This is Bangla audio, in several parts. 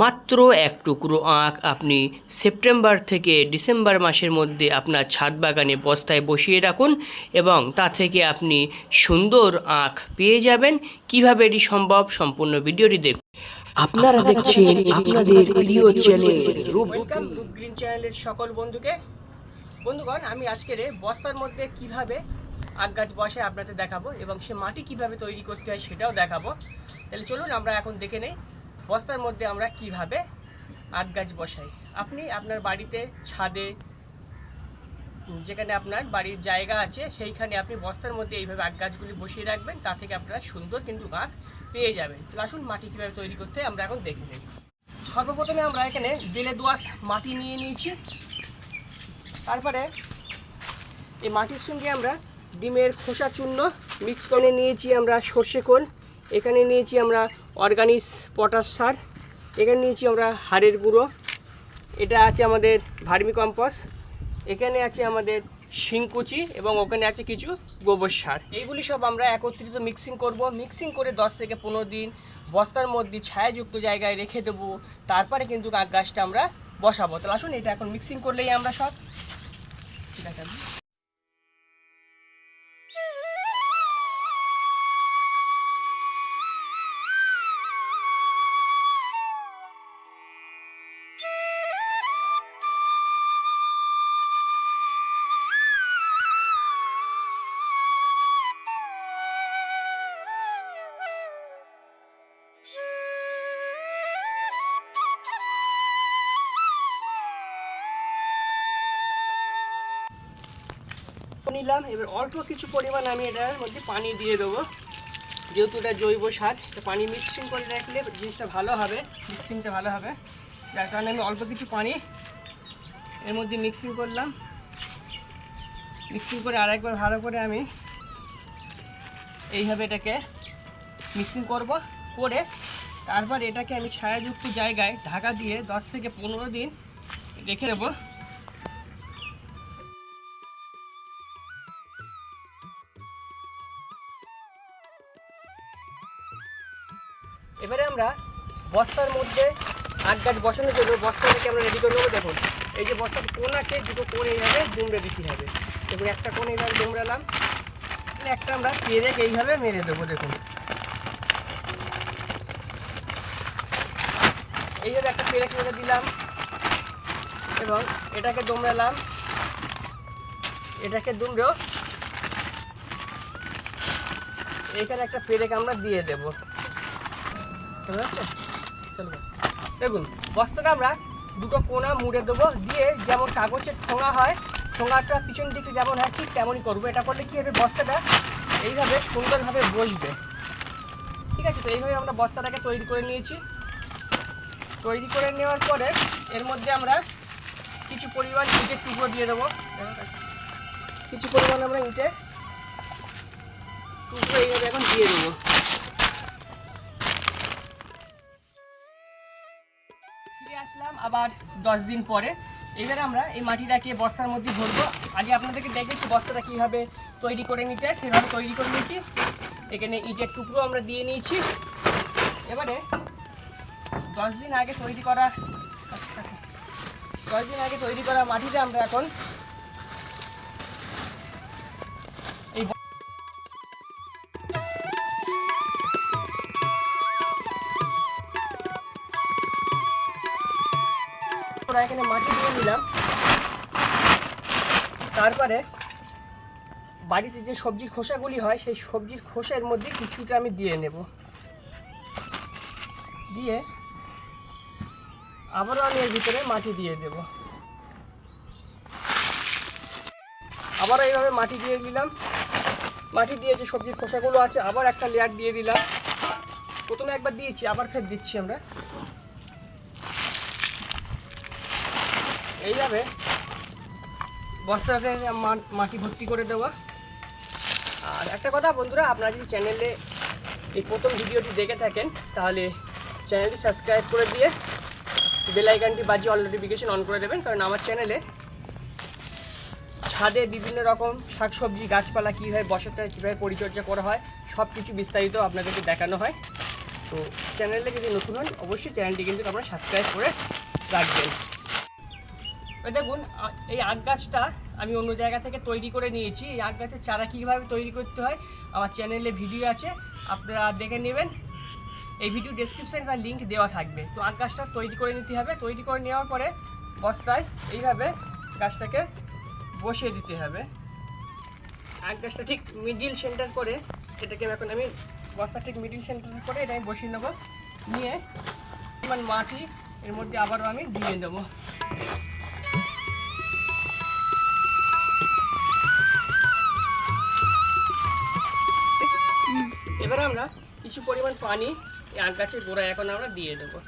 মাত্র এক টুকরো আখ আপনি সেপ্টেম্বর থেকে ডিসেম্বর মাসের মধ্যে আপনার ছাদ বাগানে বস্তায় বসিয়ে রাখুন এবং তা থেকে আপনি সুন্দর আখ পেয়ে যাবেন। কীভাবে এটি সম্ভব? সম্পূর্ণ ভিডিওটি দেখুন। আপনারা দেখছেন আপনাদের প্রিয় চ্যানেল ওয়েলকাম রূপ গ্রিন চ্যানেলের সকল বন্ধুকে। বন্ধুগণ আমি আজকের বস্তার মধ্যে কীভাবে আখ গাছ বসে আপনাদের দেখাবো এবং সে মাটি কীভাবে তৈরি করতে হয় সেটাও দেখাবো। তাহলে চলুন আমরা এখন দেখে নেই। বস্তার মধ্যে আমরা কীভাবে আখ গাছ বসাই? আপনি আপনার বাড়িতে ছাদে যেখানে আপনার বাড়ির জায়গা আছে, সেইখানে আপনি বস্তার মধ্যে এইভাবে আখ গাছগুলি বসিয়ে রাখবেন, তা থেকে আপনারা সুন্দর কিন্তু আখ পেয়ে যাবেন। তাহলে আসুন মাটি কীভাবে তৈরি করতে আমরা এখন দেখে নিই। সর্বপ্রথমে আমরা এখানে বেলে দোয়াশ মাটি নিয়ে নিয়েছি। তারপরে এই মাটির সঙ্গে আমরা ডিমের খোসা চূর্ণ মিক্স করে নিয়েছি আমরা সর্ষে খোল। এখানে নিয়েছি আমরা অর্গানিক পটাশ সার। এখানে নিয়েছি আমরা হাড়ের গুঁড়ো। এটা আছে আমাদের ভার্মি কম্পোস্ট। এখানে আছে আমাদের শিংকুচি এবং ওখানে আছে কিছু গোবর সার। এইগুলি সব আমরা একত্রিত মিক্সিং করব। মিক্সিং করে দশ থেকে পনেরো দিন বস্তার মধ্যে ছায়াযুক্ত জায়গায় রেখে দেবো। তারপরে কিন্তু গাছটা আমরা বসাবো। তাহলে আসুন, এটা এখন মিক্সিং করলেই আমরা সব ঠিক আছে? নিলাম। এবার অল্প কিছু পরিমাণ আমি এটার মধ্যে পানি দিয়ে দেবো। যেহেতু এটা জৈব সার, তো পানি মিক্সিং করে রাখলে জিনিসটা ভালো হবে মিক্সিংটা ভালো হবে। যার কারণে আমি অল্প কিছু পানি এর মধ্যে মিক্সিং করলাম। মিক্সিং করে আরেকবার ভালো করে আমি এইভাবে এটাকে মিক্সিং করব, করে তারপর এটাকে আমি ছায়াযুক্ত জায়গায় ঢাকা দিয়ে দশ থেকে পনেরো দিন রেখে দেবো। এবারে আমরা বস্তার মধ্যে আখ গাছ বসানোর জন্য বস্তাটাকে আমরা রেডি করে নেব। দেখুন, এই যে বস্তার কোন আছে, দুটো কোন এইভাবে দুমড়ে দিতে হবে। দেখুন, একটা কোন এইভাবে দুমড়ালাম। একটা আমরা পেরেক এইভাবে মেরে দেবো, দেখুন। এইভাবে একটা পেরেক মেরে দিলাম এবং এটাকে দুমড়ালাম। এটাকে দুমড়েও এখানে একটা পেরেক আমরা দিয়ে দেবো। দেখুন, বস্তাটা আমরা দুটো কোনা মুড়ে দেবো, দিয়ে যেমন কাগজের ঠোঙা হয়, ঠোঙাটা পিছন দিকে যেমন হয়, ঠিক তেমনই করব। এটা করলে কী হবে? বস্তাটা এইভাবে সুন্দরভাবে বসবে। ঠিক আছে, তো এইভাবে আমরা বস্তাটাকে তৈরি করে নিয়েছি। তৈরি করে নেওয়ার পরে এর মধ্যে আমরা কিছু পরিমাণ ইটের টুকরো দিয়ে দেবো। কিছু পরিমাণ আমরা ইটের টুকরো এইভাবে এখন দিয়ে দেবো। আবার দশ দিন পরে। এবারে আমরা এই মাটিটাকে বস্তার মধ্যে ভরবো। আগে আপনাদেরকে দেখেছি বস্তাটা কীভাবে তৈরি করে নিতে হয় সেভাবে তৈরি করে নিয়েছি। এখানে ইটের টুকরো আমরা দিয়ে নিয়েছি। এবারে দশ দিন আগে তৈরি করা, দশ দিন আগে তৈরি করা মাটিতে আমরা এখন আমরা এখানে মাটি দিয়ে নিলাম। তারপরে বাড়িতে যে সবজির খোসাগুলি হয়, সেই সবজির খোসার মধ্যে কিছুটা আমি দিয়ে নেব। দিয়ে আবারও আমি এর ভিতরে মাটি দিয়ে দেব। আবারও এইভাবে মাটি দিয়ে দিলাম মাটি দিয়ে যে সবজির খোসাগুলো আছে, আবার একটা লেয়ার দিয়ে দিলাম। প্রথমে একবার দিয়েছি, আবার ফের দিচ্ছি আমরা। এইভাবে বস্তাতে মাটি ভর্তি করে দেওয়া। আর একটা কথা বন্ধুরা, আপনারা যদি চ্যানেলে এই প্রথম ভিডিওটি দেখে থাকেন, তাহলে চ্যানেলটি সাবস্ক্রাইব করে দিয়ে বেল আইকনটি বাজিয়ে অল নোটিফিকেশন অন করে দেবেন। কারণ আমার চ্যানেলে ছাদে বিভিন্ন রকম শাকসবজি, গাছপালা কীভাবে বসাতে হয়, কীভাবে পরিচর্যা করা হয় সব কিছু বিস্তারিত আপনাদেরকে দেখানো হয়। তো চ্যানেলে যদি নতুন হন, অবশ্যই চ্যানেলটি কিন্তু আপনারা সাবস্ক্রাইব করে রাখবেন। দেখুন এই আখ গাছটা আমি অন্য জায়গা থেকে তৈরি করে নিয়েছি। এই আখ গাছের চারা কীভাবে তৈরি করতে হয়, আমার চ্যানেলে ভিডিও আছে, আপনারা দেখে নেবেন। এই ভিডিও ডেসক্রিপশানে তার লিঙ্ক দেওয়া থাকবে। তো আখ গাছটা তৈরি করে নিতে হবে। তৈরি করে নেওয়ার পরে বস্তায় এইভাবে গাছটাকে বসিয়ে দিতে হবে। আখ গাছটা ঠিক মিডিল সেন্টার করে এটাকে এখন আমি বস্তা ঠিক মিডিল সেন্টার করে এটা আমি বসিয়ে নেব। নিয়ে মাটি এর মধ্যে আবারও আমি দিয়ে দেবো এবার আমরা কিছু পরিমাণ পানি এই গাছের গোড়ায় এখন আমরা দিয়ে দেবো।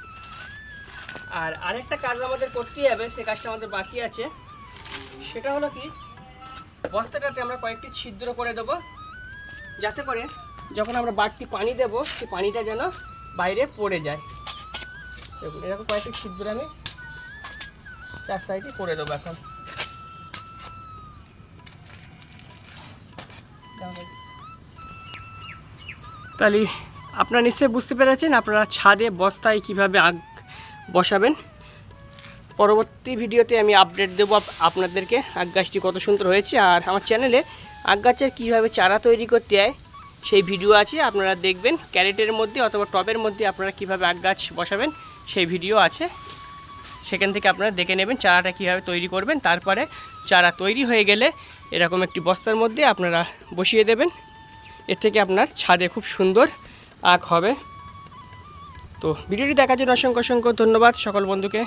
আর আরেকটা কাজ আমাদের করতেই হবে, সে কাজটা আমাদের বাকি আছে। সেটা হলো কি বস্তাটাতে আমরা কয়েকটি ছিদ্র করে দেবো, যাতে করে যখন আমরা বাড়তি পানি দেব সেই পানিটা যেন বাইরে পড়ে যায়। এরকম কয়েকটি ছিদ্র আমি চার সাইডে করে দেবো এখন। তাহলে আপনারা নিশ্চয়ই বুঝতে পেরেছেন আপনারা ছাদে, বস্তায় কীভাবে আগ বসাবেন। পরবর্তী ভিডিওতে আমি আপডেট দেবো আপনাদেরকে আগ গাছটি কত সুন্দর হয়েছে। আর আমার চ্যানেলে আগ গাছের কীভাবে চারা তৈরি করতে হয়, সেই ভিডিও আছে, আপনারা দেখবেন। ক্যারেটের মধ্যে অথবা টবের মধ্যে আপনারা কীভাবে আগ গাছ বসাবেন, সেই ভিডিও আছে। সেখান থেকে আপনারা দেখে নেবেন চারাটা কীভাবে তৈরি করবেন। তারপরে চারা তৈরি হয়ে গেলে এরকম একটি বস্তার মধ্যে আপনারা বসিয়ে দেবেন। এর থেকে আপনার ছাদে খুব সুন্দর আঁক হবে। তো ভিডিওটি দেখার জন্য অসংখ্য অসংখ্য ধন্যবাদ সকল বন্ধুকে।